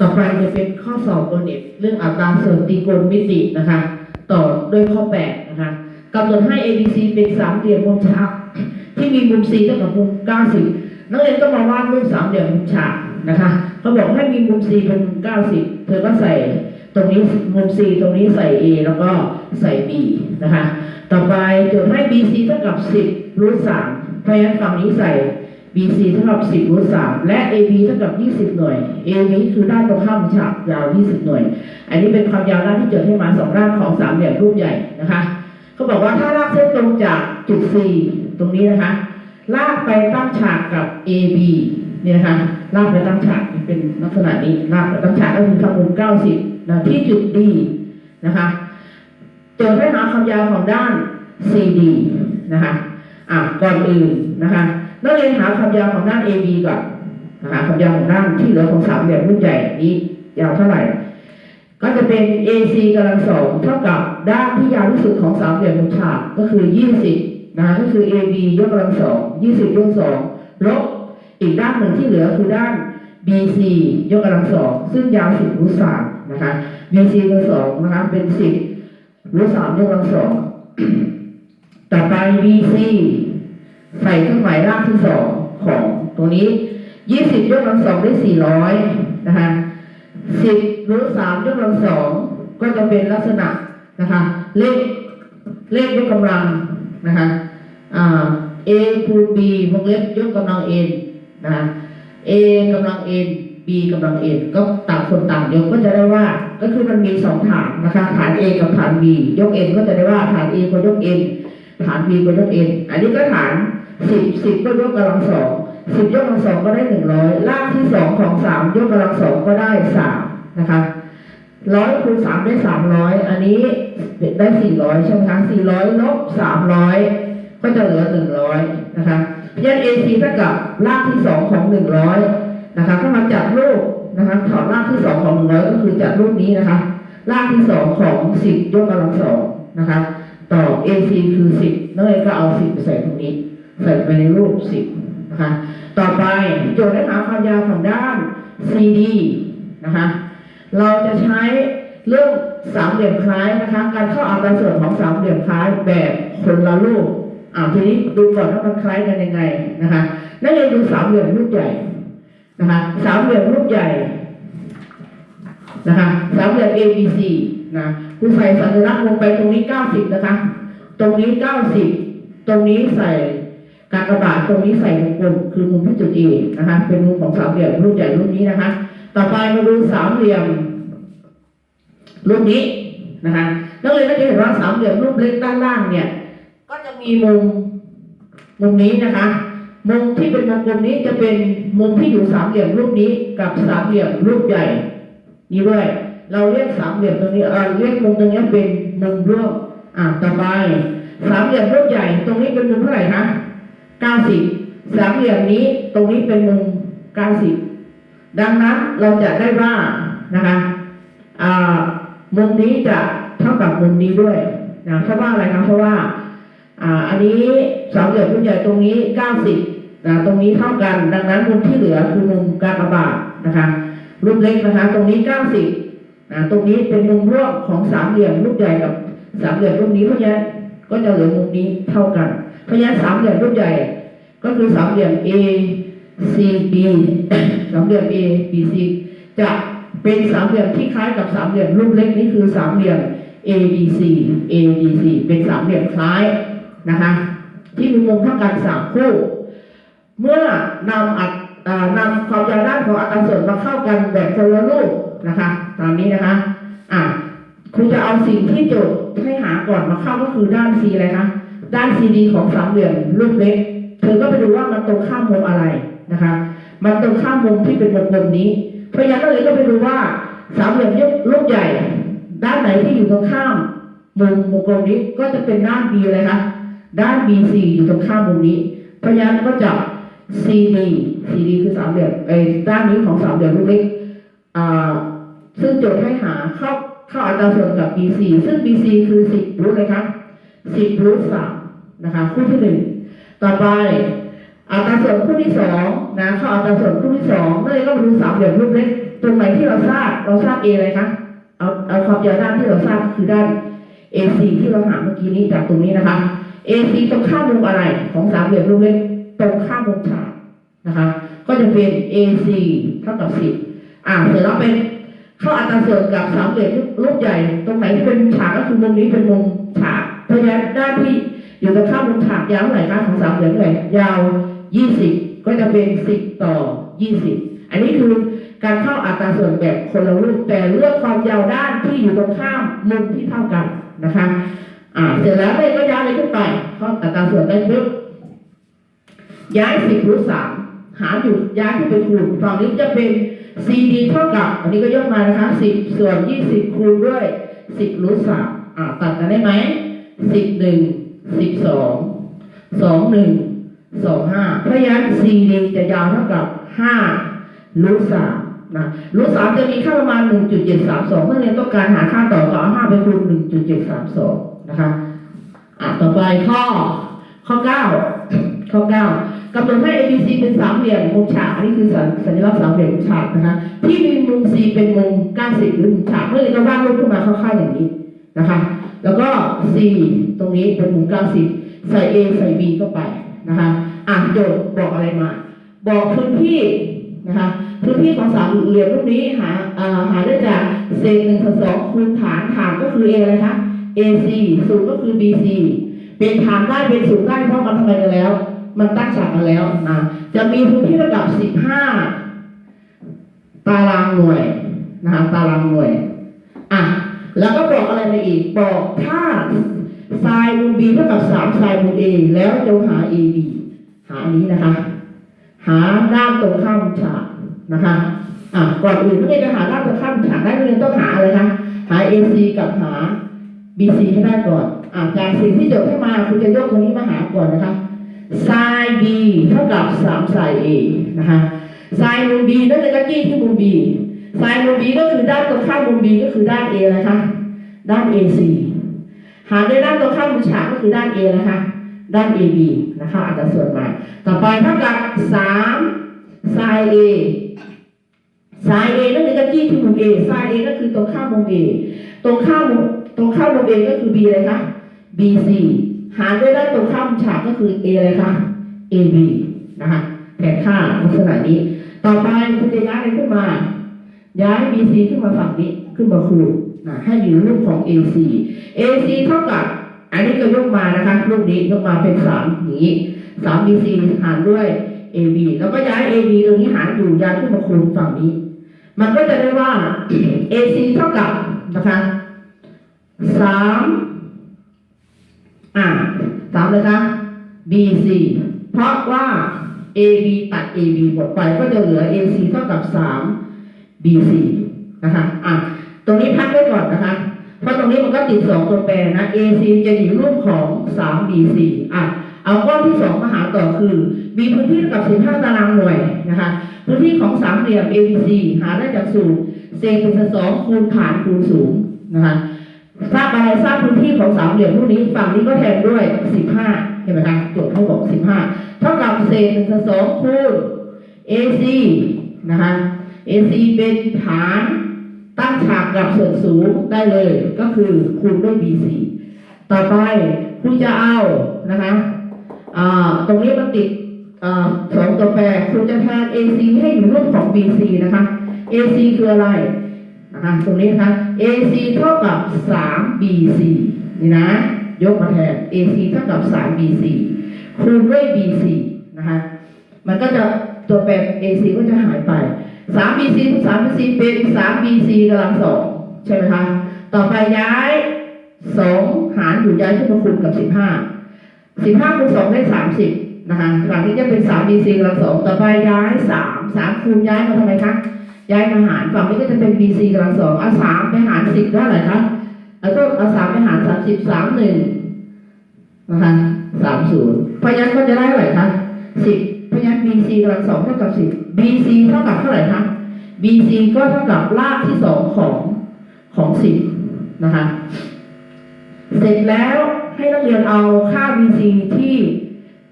ต่อไปจะเป็นข้อสอบโอเน็ตเรื่องอัตราส่วนตรีโกณมิตินะคะ ต่อด้วยข้อ8นะคะกำหนดให้ ABC เป็นสามเหลี่ยมมุมฉากที่มีมุม C เท่ากับมุม 90 นักเรียนก็มาวาดรูปสามเหลี่ยมมุมฉากนะคะเขาบอกให้มีมุม C เป็นมุม 90 เธอก็ใส่ตรงนี้มุม C ตรงนี้ใส่ A แล้วก็ใส่ B นะคะ ต่อไปโจทย์ให้ BC เท่ากับ 10รูท3เพราะฉะนั้นฝั่งนี้ใส่ BC เท่ากับ10รูท3และ AB เท่ากับ 20 หน่วย AB คือด้านตรงข้ามฉากยาว 20 หน่วย อันนี้เป็นความยาวด้านที่โจทย์ให้มาสองด้านของสามเหลี่ยมรูปใหญ่นะคะเขาบอกว่าถ้าลากเส้นตรงจากจุด C ตรงนี้นะคะ ลากไปตั้งฉากกับ AB เนี่ยนะคะลากไปตั้งฉากเป็นลักษณะนี้ลากไปตั้งฉากก็คือทำมุม90นะที่จุด D นะคะโจทย์ให้หาความยาวของด้าน CD นะคะอะก่อนอื่นนะคะ นักเรียนหาความยาวของด้าน AB ก่อนนะความยาวของด้านที่เหลือของสามเหลี่ยมรูปใหญ่นี้ยาวเท่าไหร่ ก็จะเป็น AC กำลังสองเท่ากับด้านที่ยาวที่สุดของสามเหลี่ยมมุมฉากก็คือ 20นะคะก็คือ AB ยกกำลังสอง20 ยกสองลบอีกด้านหนึ่งที่เหลือคือด้าน BC ยกกำลังสองซึ่งยาว10รูทสามนะคะ BC กำลังสองนะคะเป็น 10รูทสามยกกำลังสองต่อไป BC ใส่เครื่องหมายรากที่สองของตัวนี้20ยกกำลังสองได้400นะคะ10รูทสามยกกำลังสองก็จะเป็นลักษณะนะคะ เลขเลขยกกำลังนะคะอ่า A คูณ B วงเล็บยกกำลัง n นะคะ A กำลัง n B กำลัง n ก็ต่างคนต่างยกก็จะได้ว่า ก็คือมันมีสองฐานนะคะ ฐาน A กับฐาน B ยก n ก็จะได้ว่าฐาน A ก็ยก n ฐาน B ก็ยก n อันนี้ก็ฐาน 10 10ก็ยกกำลังสอง10ยกกำลังสองก็ได้100รากที่สองของสามยกกำลังสองก็ได้สามนะคะร้อยคูณสามได้สามร้อยอันนี้ได้สี่ร้อยใช่ไหมคะสี่ร้อยลบสามร้อยก็จะเหลือหนึ่งร้อยนะคะยัน AC เท่ากับรากที่สองของหนึ่งร้อยนะคะถ้ามาจัดรูปนะคะถอดรากที่สองของหนึ่งร้อยก็คือจัดรูปนี้นะคะรากที่สองของสิบยกกำลังสองนะคะต่อ AC คือสิบนั่นเองก็เอาสิบไปใส่ตรงนี้ ใส่ไปในรูปสิบนะคะต่อไปโจทย์ให้หาความยาวของด้าน CD นะคะ เราจะใช้เรื่องสามเหลี่ยมคล้ายนะคะ การเข้าอัตรส่วนของสามเหลี่ยมคล้ายแบบคนละรูปอ่าทีนี้ดูก่อนว่ามันคล้ายกันยังไงนะคะนักเรียนดูสามเหลี่ยมรูปใหญ่นะคะสามเหลี่ยมรูปใหญ่นะคะสามเหลี่ยม ABC นะคุณใส่สัญลักษณ์ลงไปตรงนี้ 90 นะคะ ตรงนี้ 90 ตรงนี้ใส่ กากบาทตรงนี้ใส่วงกลมคือมุมที่จุด A นะคะ เป็นมุมของสามเหลี่ยมรูปใหญ่รูปนี้นะคะ ต่อไปมาดูสามเหลี่ยมรูปนี้นะคะนักเรียนก็จะเห็นว่าสามเหลี่ยมรูปเล็กด้านล่างเนี่ย ก็จะมีมุมมุมนี้นะคะ มุมที่เป็นวงกลมนี้จะเป็นมุมที่อยู่สามเหลี่ยมรูปนี้กับสามเหลี่ยมรูปใหญ่ นี้ด้วย เราเรียกสามเหลี่ยมตรงนี้เออเรียกมุมตรงนี้เป็นมุมร่วมอ่าต่อไปสามเหลี่ยมรูปใหญ่ ตรงนี้เป็นมุมเท่าไหร่คะ เก้าสิบสามเหลี่ยมนี้ตรงนี้เป็นมุมเก้าสิบดังนั้นเราจะได้ว่านะคะมุมนี้จะเท่ากับมุมนี้ด้วยนะเพราะว่าอะไรคะเพราะว่าอ่าอันนี้สามเหลี่ยมรูปใหญ่ตรงนี้เก้าสิบนะตรงนี้เท่ากัน ดังนั้นมุมที่เหลือคือมุมกากบาทนะคะรูปเล็กนะคะ ตรงนี้เก้าสิบนะตรงนี้เป็นมุมร่วมของสามเหลี่ยมรูปใหญ่กับสามเหลี่ยมรูปนี้เพราะฉะนั้นก็จะเหลือมุมนี้เท่ากัน เพราะฉะนั้นสามเหลี่ยมรูปใหญ่ ก็คือสามเหลี่ยม A C B สามเหลี่ยม A B C จะเป็นสามเหลี่ยมที่คล้ายกับสามเหลี่ยมรูปเล็กนี่คือสามเหลี่ยม A B C A B C เป็นสามเหลี่ยมคล้ายนะคะ ที่มีมุมเท่ากันสามคู่ เมื่อนำอัดนำความยาวด้านของอัตราส่วนมาเข้ากันแบบคนละรูปนะคะ ตามนี้นะคะ อ่าครูจะเอาสิ่งที่โจทย์ให้หาก่อนมาเข้าก็คือด้าน C อะไรคะ ด้าน CD ของสามเหลี่ยมรูปเล็ก เธอก็ไปดูว่ามันตรงข้ามมุมอะไรนะคะ มันตรงข้ามมุมที่เป็นวงกลมนี้ เพราะฉะนั้นเลยก็ไปดูว่าสามเหลี่ยมรูปใหญ่ ด้านไหนที่อยู่ตรงข้ามมุมวงกลมนี้ก็จะเป็นด้าน B อะไรคะด้าน BC อยู่ตรงข้ามมุมนี้ เพราะฉะนั้นก็จะ CD CD คือสามเหลี่ยมไอ้ด้านนี้ของสามเหลี่ยมรูปเล็กอ่าซึ่งโจทย์ให้หาเข้าเข้าอัตราส่วนกับ BC ซึ่ง BC คือ 10รูทเลยครับ10รูท3 นะคะคู่ที่หนึ่งต่อไปอัตราส่วนคู่ที่สองนะเข้าอัตราส่วนคู่ที่สองนั่นเองก็มาดูสามเหลี่ยมรูปเล็กตรงไหนที่เราทราบเราทราบ A อะไรคะเอาเอาความยาวด้านที่เราทราบคือด้าน AC ที่เราหาเมื่อกี้นี้จากตรงนี้นะคะ AC ตรงข้ามมุมอะไรของสามเหลี่ยมรูปเล็กตรงข้ามมุมฉากนะคะ ก็จะเป็น AC เท่ากับ10อ่าเสร็จแล้วเป็นเข้าอัตราส่วนกับสามเหลี่ยมรูปใหญ่ ตรงไหนที่เป็นฉากก็คือมุมนี้เป็นมุมฉากเพราะฉะนั้นด้านที่ อยู่ตรงข้ามมุมฉากยาวเท่าไหร่คะของสามเหลี่ยมเท่าไหร่ยาว20ก็จะเป็น10ต่อ20อันนี้คือการเข้าอัตราส่วนแบบคนละรูปแต่เลือกความยาวด้านที่อยู่ตรงข้ามมุมที่เท่ากันนะคะ อ่า เสร็จแล้วเลยก็ย้ายเลยขึ้นไปเข้าอัตราส่วนได้ปุ๊บย้าย10รูท3หารอยู่ย้ายขึ้นไปคูณฝั่งนี้จะเป็น CD เท่ากับ อันนี้ก็ยกมานะคะ10ส่วน20คูณด้วย10รูท3อ่าตัดกันได้ไหมสิบหนึ่ง 10 1 12 2 1 2 5เพราะฉะนั้น CD จะยาวเท่ากับ5รูท3นะรูท3จะมีค่าประมาณ1.732เจ็ดสามสองเมื่อเรียนต้องการหาค่าต่อก็เอาไปคูณ1.732นะคะอะต่อไปข้อ ข้อ9ข้อ9กำหนดให้ ABC เป็นสามเหลี่ยมมุมฉากนนี้คือสัญสัญลักษณ์สามเหลี่ยมมุมฉากนะคะ ที่มีมุม C เป็นมุม90หรือมุมฉากเมื่อเรียนก็วาดรูปขึ้นมาคร่าวๆอย่างนี้นะคะ แล้วก็ C ตรงนี้เป็นมุม90 ใส่ A ใส่ B เข้าไปนะคะอ่านโจทย์บอกอะไรมา บอกพื้นที่นะคะพื้นที่ของสามเหลี่ยมรูปนี้หาหาได้จากเศษหนึ่งส่วนสองคูณฐานฐานก็คือ A อะไรคะ AC ศูนย์ก็คือ BC เป็นฐานได้เป็นศูนย์ได้เพราะมันทำไรกันแล้ว มันตั้งฉากกันแล้วนะจะมีพื้นที่ระดับ 15 ตารางหน่วยนะคะตารางหน่วยอะ แล้วก็บอกอะไรมาอีก บอกถ้าไซน์มุม B เท่ากับ3ไซน์มุม A แล้วจงหา AB หาอันนี้นะคะ หาด้านตรงข้ามฉากนะคะอะก่อนอื่นนักเรียนจะหาด้านตรงข้ามฉากได้นักเรียนต้องหาอะไรคะหา AC กับหา BC ให้ได้ก่อนอะจากสิ่งที่โจทย์ให้มาคุณจะยกตรงนี้มาหาก่อนนะคะไซน์ B เท่ากับ3ไซน์ A นะคะไซน์มุม B นั่นเลยก็จี้ที่มุม B ไซน์มุม B ก็คือด้านตรงข้ามมุม B ก็คือด้าน A นะคะ ด้าน AC หารด้วยด้านตรงข้ามมุมฉากก็คือด้าน A นะคะ ด้าน AB นะคะอัตราส่วนมาต่อไปเท่ากับ3ไซน์ A ไซน์ A นั่นเลยก็จี้ที่มุม A ไซน์ A ก็คือตรงข้ามมุม A ตรงข้ามมุมตรงข้ามมุม A ก็คือ B อะไรคะ BC หารด้วยด้านตรงข้ามฉากก็คือ A อะไรคะ AB นะคะแผนค่าลักษณะนี้ ต่อไปคุณจะย้ายอะไรขึ้นมา ย้าย BC ขึ้นมาฝั่งนี้ขึ้นมาคูณนะให้อยู่รูปของ AC AC เท่ากับ อันนี้ก็ยกมานะคะรูปนี้ยกมาเป็นสามอย่างนี้สาม BC หารด้วย AB แล้วก็ย้าย AB ตรงนี้หารอยู่ย้ายขึ้นมาคูณฝั่งนี้ มันก็จะได้ว่า AC เท่ากับนะคะสามอ่าสามเลยคะ BC เพราะว่า AB ตัด AB หมดไปก็จะเหลือ AC เท่ากับสาม BC นะคะอะตรงนี้พักไว้ก่อนนะคะ เพราะตรงนี้มันก็ติดสองตัวแปรนะ AC จะอยู่รูปของสาม BC อะเอาก้อนที่สองมาหาต่อคือ มีพื้นที่เท่ากับ 15 ตารางหน่วยนะคะ พื้นที่ของสามเหลี่ยม ABC หาได้จากสูตรเศษเป็นสองคูณฐานคูณสูงนะคะทราบอะไรทราบพื้นที่ของสามเหลี่ยมพวกนี้ฝั่งนี้ก็แทนด้วย 15 เห็นไหมคะโจทย์เขาบอก 15 เท่ากับเศษหนึ่งส่วนสองคูณ AC นะคะ AC เป็นฐานตั้งฉากกับส่วนสูงได้เลย ก็คือคูณด้วย BC ต่อไปคุณจะเอานะคะตรงนี้มันติดสองตัวแปรคุณจะแทน AC ให้อยู่รูปของ BC นะคะ AC คืออะไรนะคะตรงนี้นะคะ AC เท่ากับ 3 BC นี่นะ ยกมาแทน AC เท่ากับ 3 BC คูณด้วย BC นะคะ มันก็จะตัวแปร AC ก็จะหายไป 3 BC คูณ3 BC เป็น3 BC กำลังสองใช่ไหมคะ ต่อไปย้าย2หารอยู่ย้ายขึ้นมาคูณกับ15 15คูณ2ได้30นะคะหลังนี้จะเป็น3 BC กำลังสองต่อไปย้าย3 3คูณย้ายมาทำไมคะย้ายมาหารฝั่งนี้ก็จะเป็น BC กำลังสองเอาสามไปหารสิบได้เท่าไหร่คะเอาต้องเอาสามไปหารสามสิบสามหนึ่งนะคะสามศูนย์เพราะฉะนั้นก็จะได้เท่าไหร่คะสิบ BC กำลังสองเท่ากับสิบ BC เท่ากับเท่าไหร่คะ BC ก็เท่ากับรากที่สองของของสิบนะคะ เสร็จแล้วให้นักเรียนเอาค่า BC ที่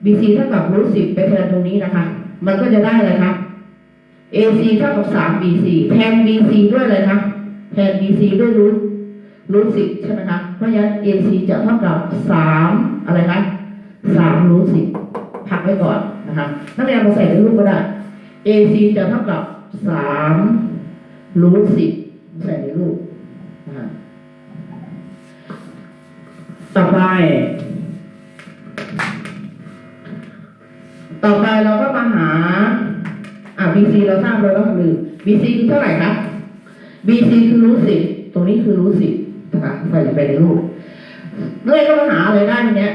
BC เท่ากับรูทสิบไปแทนตรงนี้นะคะ มันก็จะได้อะไรคะ AC เท่ากับสาม BC แทน BC ด้วยอะไรคะแทน BC ด้วยรูทรูทสิบใช่ไหมคะ เพราะฉะนั้น AC จะเท่ากับสามอะไรคะสามรูทสิบพักไว้ก่อน นะคะนักเรียนมาใส่ในรูปก็ได้ AC จะเท่ากับสามรูทสิบใส่ในรูปนะคะต่อไป ต่อไปเราก็มาหา อะ BC เราทราบแล้วก็คือ BC คือเท่าไหร่ครับ BC คือรูทสิบตรงนี้คือรูทสิบนะคะใส่ไปในรูปเรื่อยก็มาหาอะไรได้เนี้ย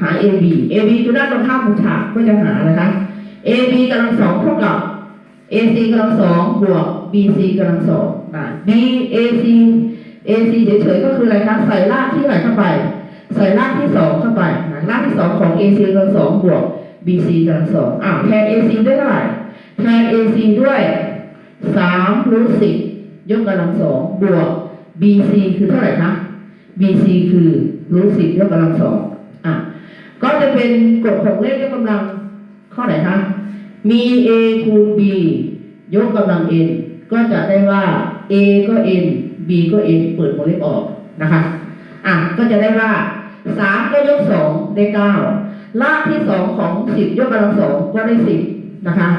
หา AB AB คือด้านตรงข้ามของฉากก็จะหานะคะ AB กำลังสองเท่ากับ AC กำลังสองบวก BC กำลังสองอะ BAC AC เฉยๆก็คืออะไรคะใส่รากที่ไหนเข้าไป ใส่รากที่สองเข้าไปนะรากที่สองของ AC กำลังสองบวก BC กำลังสองอะแทน AC ด้วยเท่าไหร่แทน AC ด้วยสามรูทสิบยกกำลังสองบวก BC คือเท่าไหร่คะ BC คือรูทสิบยกกำลังสองอะ จะเป็นกฎของเลขยกกำลัง ข้อไหนคะ มี a คูณ b ยกกำลัง n ก็จะได้ว่า a ก็ n b ก็ n เปิดวงเล็บออกนะคะ อะ ก็จะได้ว่าสามก็ยกสองได้เก้ารากที่สองของสิบยกกำลังสองก็ได้สิบนะคะ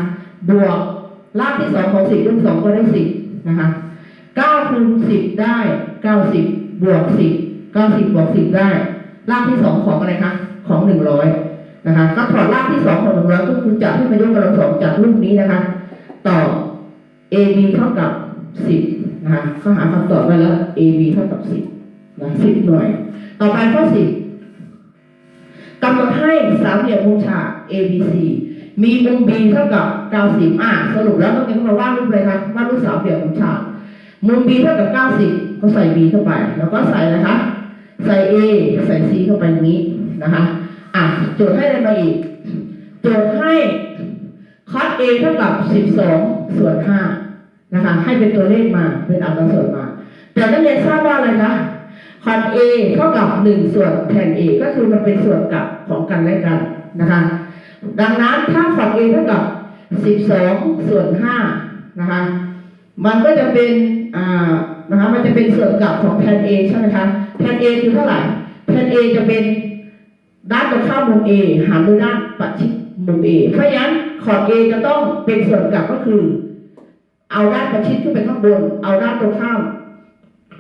บวกรากที่สองของสิบยกสองก็ได้สิบนะคะเก้าคูณสิบได้เก้าสิบบวกสิบเก้าสิบบวกสิบได้ รากที่สองของอะไรคะ ของหนึ่งร้อยนะคะก็ถอดรากที่สองของหนึ่งร้อยก็คือจับให้มันยกกำลังสองจากรูปนี้นะคะ ต่อ AB เท่ากับสิบนะคะก็หาคำตอบได้แล้ว AB เท่ากับสิบนะสิบหน่วย ต่อไปข้อสิบกำหนดให้สามเหลี่ยมมุมฉาก ABC มีมุม B เท่ากับ 90 อะสรุปแล้วต้องเป็นคำว่าวาดรูปเลยครับวาดรูปสามเหลี่ยมมุมฉาก มุม B เท่ากับ 90 ก็ใส่ B เข้าไป แล้วก็ใส่นะคะ ใส่ A ใส่ C เข้าไปตรงนี้ นะคะอะโจทย์ให้อะไรมาอีก โจทย์ให้คอส A เท่ากับ12ส่วน5นะคะ ให้เป็นตัวเลขมา เป็นอัตราส่วนมา แต่นักเรียนทราบว่าอะไรคะคอส A เท่ากับ1ส่วนแทน A ก็คือมันเป็นส่วนกลับของกันและกันนะคะ ดังนั้นถ้าคอส A เท่ากับ12ส่วน5นะคะ มันก็จะเป็นอ่านะคะ มันจะเป็นส่วนกลับของแทน A ใช่ไหมคะ แทน A คือเท่าไหร่ แทน A จะเป็น ด้านตรงข้ามมุม A หารด้วยด้านปัดชิดมุม A เพราะฉะนั้นขอด A จะต้องเป็นส่วนกลับก็คือ เอาด้านประชิดขึ้นไปข้างบน เอาด้านตรงข้าม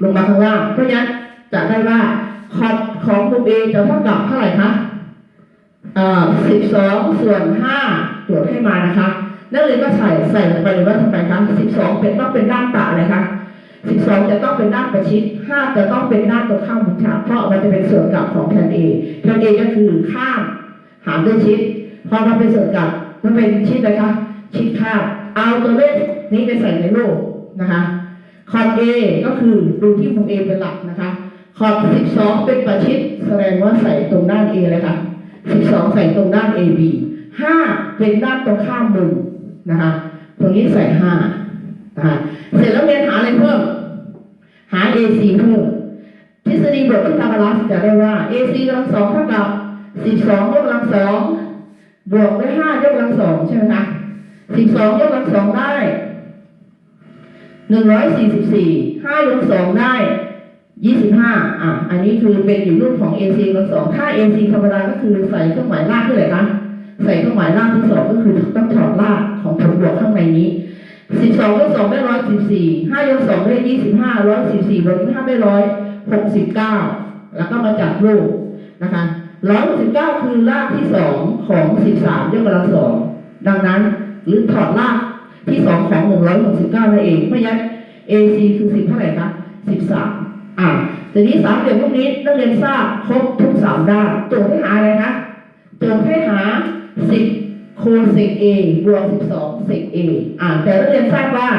ลงมาข้างล่าง เพราะฉะนั้นจะได้ว่าขอดของมุม A จะเท่ากับเท่าไหร่คะเอ่อ12ส่วน5ตรวจให้มานะคะ นักเรียนก็ใส่ใส่ลงไปเลยว่าทำไมคะ12เป็นต้องเป็นด้านตะอะไรคะ 12จะต้องเป็นด้านประชิด5จะต้องเป็นด้านตรงข้ามมุมฉากเพราะมันจะเป็นส่วนกลับของแทน A แทน A ก็คือข้ามหารด้วยชิดพอมาเป็นส่วนกลับมันเป็นชิดนะคะ ชิดข้ามเอาตัวเลขนี้ไปใส่ในรูปนะคะคอร์ด A ก็คือดูที่มุม A เป็นหลักนะคะคอร์ด12เป็นประชิดแสดงว่าใส่ตรงด้าน A เลยค่ะ12ใส่ตรงด้าน AB 5เป็นด้านตรงข้ามมุมนะคะ ตรงนี้ใส่5นะคะ เสร็จแล้วเรียนหาอะไรเพิ่ม หา AC เพิ่มทฤษฎีบทที่ทำมาลัสจะได้ว่า AC กำลังสองเท่ากับ12ยกกำลังสองบวกด้วย5ยกกำลังสองใช่ไหมคะ12ยกกำลังสองได้144 5ยกสองได้25อะ อันนี้คือเป็นอยู่รูปของ AC กำลังสองถ้า AC ธรรมดาก็คือใส่เครื่องหมายลากด้วยเลยคะใส่เครื่องหมายลากที่สองก็คือต้องถอดลากของผลบวกข้างในนี้ สิบสองยกสองได้ร้อยสิบสี่ห้ายกสองได้ยี่สิบห้าร้อยสิบสี่บวกห้าได้ร้อยหกสิบเก้าแล้วก็มาจับรูปนะคะร้อยหกสิบเก้าคือรากที่สองของสิบสามยกกำลังสองดังนั้นหรือถอดรากที่สองของหนึ่งร้อยหกสิบเก้านั่นเองเพราะฉะนั้น AC คือสิบเท่าไหร่คะสิบสามอ่าทีนี้สามเหลี่ยมพวกนี้นักเรียนทราบครบทุกสามด้านโจทย์ให้หาอะไรคะโจทย์ให้หาสิบ คเซกเอบวกสิบสองเซกเออ่าแต่เรียนทราบว่า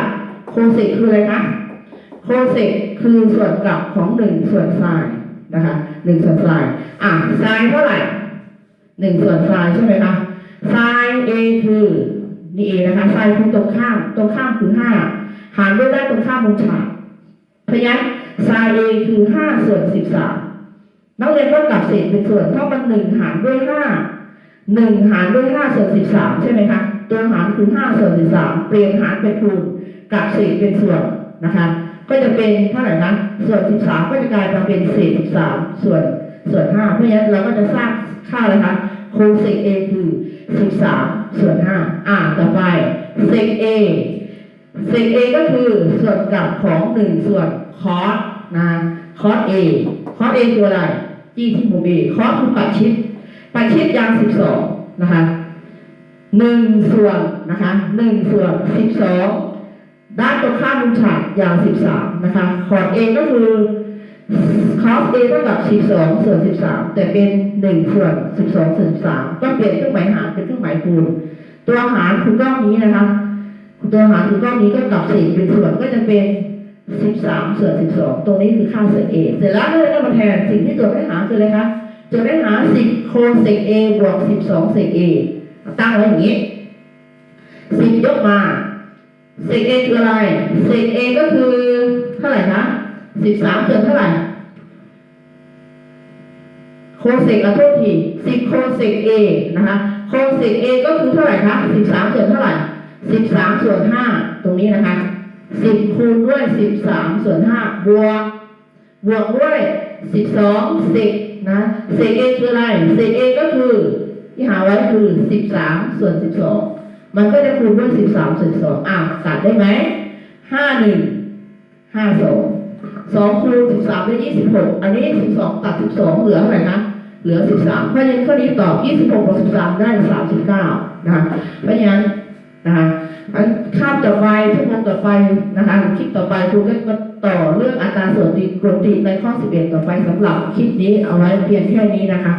โคเซกคืออะไรคะโคเซกคือส่วนกลับของหนึ่งส่วนไซน์นะคะหนึ่งส่วนไซน์อ่าไซน์เท่าไหร่หนึ่งส่วนไซน์ใช่ไหมคะไซน์เอคือนี่เอนะคะไซน์คือตรงข้ามตรงข้ามคือห้าหารด้วยด้านตรงข้ามมุมฉากเพราะงั้นไซน์เอคือห้าส่วนสิบสามนักเรียนต้องกลับเศษเป็นส่วนเพราะมันหนึ่งหารด้วยห้า หนึ่งหารด้วยห้าส่วนสิบสามใช่ไหมคะตัวหารคือห้าส่วนสิบสามเปลี่ยนหารเป็นคูณกับเศษเป็นส่วนนะคะ ก็จะเป็นเท่าไหร่นะส่วนสิบสามก็จะกลายมาเป็นเศษสิบสามส่วนส่วนห้าเพราะฉะนั้นเราก็จะสร้างค่าอะไรคะคูณเศษ a คือสิบสามส่วนห้าอ่าต่อไปสิเศษ a เศษ a ก็คือส่วนกลับของหนึ่งส่วนคอสนะคอส a คอส a คืออะไรจี้ที่มุม a คอสคือปัดชิด ปชิดยางสิบสองนะคะหนึ่งส่วนนะคะหนึ่งส่วนสิบสองด้านตรงข้ามมุมฉากยาวสิบสามนะคะคอร์ด A ก็คือคอส A เท่ากับสิบสองส่วนสิบสามแต่เป็นหนึ่งส่วนสิบสองส่วนสิบสามก็เปลี่ยนเครื่องหมายหารเป็นเครื่องหมายคูณตัวหารคือก้อนนี้นะคะตัวหารคือก้อนนี้ก็กลับเศษเป็นส่วนก็จะเป็นสิบสามส่วนสิบสองตรงนี้คือค่าเศษ A เสร็จแล้วก็เลยก็มาแทนสิ่งที่โจทย์ให้หาคืออะไรคะ จะได้หาสิบโคเซกเอบวกสิบสองเซกเอตั้งไว้อย่างนี้สิบยกมาเซกเอคืออะไรเซกเอก็คือเท่าไหร่คะสิบสามส่วนเท่าไหร่โคเซกอะโทษทีสิบโคเซกเอนะคะโคเซกเอก็คือเท่าไหร่คะสิบสามส่วนเท่าไหร่สิบสามส่วนห้าตรงนี้นะคะสิบคูณด้วยสิบสามส่วนห้าบวกบวกด้วยสิบสองสิบ นะเศษเอคืออะไรเศษเอก็คือที่หาไว้คือสิบสามส่วนสิบสองมันก็จะคูณด้วยสิบสามส่วนสองอะตัดได้ไหมห้าหนึ่งห้าสองสองคูณสิบสามได้ยี่สิบหกอันนี้สิบสองตัดสิบสองเหลือเท่าไหร่นะเหลือสิบสามเพราะฉะนั้นข้อนี้ตอบยี่สิบหกบวกสิบสามได้สามสิบเก้านะคะเพราะฉะนั้น นะคะมันข้ามต่อไปชั่วโมงต่อไปนะคะคลิปต่อไปครูก็มาต่อเรื่องอัตราส่วนดีกรดดีในข้อ 11 ต่อไปสำหรับคลิปนี้เอาไว้เพียงแค่นี้นะคะ